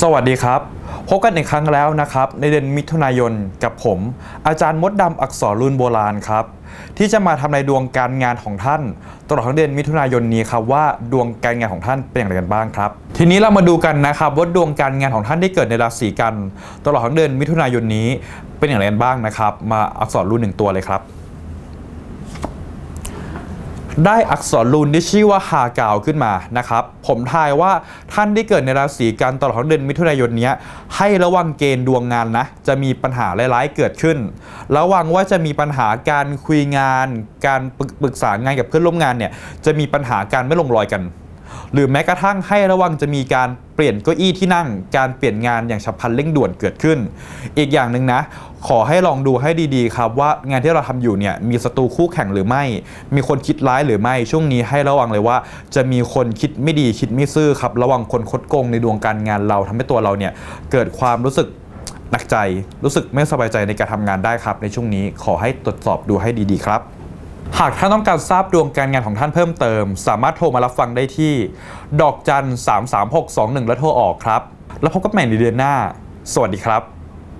สวัสดีครับ พบกันอีกครั้งแล้วนะครับ ในเดือนมิถุนายนกับผม อาจารย์มดดำอักษรรุ่นโบราณครับ ที่จะมาทำในดวงการงานของท่าน ตลอดทั้งเดือนมิถุนายนนี้ครับว่าดวงการงานของท่านเป็นอย่างไรกันบ้างครับ ทีนี้เรามาดูกันนะครับว่าดวงการงานของท่านที่เกิดในราศีกัน ตลอดทั้งเดือนมิถุนายนนี้เป็นอย่างไรกันบ้างนะครับ มาอักษรรุ่นหนึ่งตัวเลยครับ ได้อักษรลูนที่ชื่อว่าฮากาวขึ้นมานะครับ ผมทายว่าท่านที่เกิดในราศีกันตลอดทั้งเดือนมิถุนายนนี้ให้ระวังเกณฑ์ดวงงานนะ จะมีปัญหาร้ายๆเกิดขึ้น ระวังว่าจะมีปัญหาการคุยงาน การปรึกษางานกับเพื่อนร่วมงานเนี่ยจะมีปัญหาการไม่ลงรอยกัน หรือแม้กระทั่งให้ระวังจะมีการเปลี่ยนเก้าอี้ที่นั่ง การเปลี่ยนงานอย่างฉับพลันเร่งด่วนเกิดขึ้น อีกอย่างหนึ่งนะ ขอให้ลองดูให้ดีๆครับว่างานที่เราทำอยู่เนี่ยมีศัตรูคู่แข่งหรือไม่ มีคนคิดร้ายหรือไม่ ช่วงนี้ให้ระวังเลยว่า จะมีคนคิดไม่ดีคิดไม่ซื่อครับ ระวังคนคดโกงในดวงการงานเราทำให้ตัวเราเนี่ยเกิดความรู้สึกหนักใจ รู้สึกไม่สบายใจในการทำงานได้ครับ ในช่วงนี้ขอให้ตรวจสอบดูให้ดีๆครับ หากท่านต้องการทราบดวงการงานของท่านเพิ่มเติม สามารถโทรมารับฟังได้ที่ ดอกจัน 33621 แล้วโทรออกครับ แล้วพบกันใหม่ในเดือนหน้า สวัสดีครับ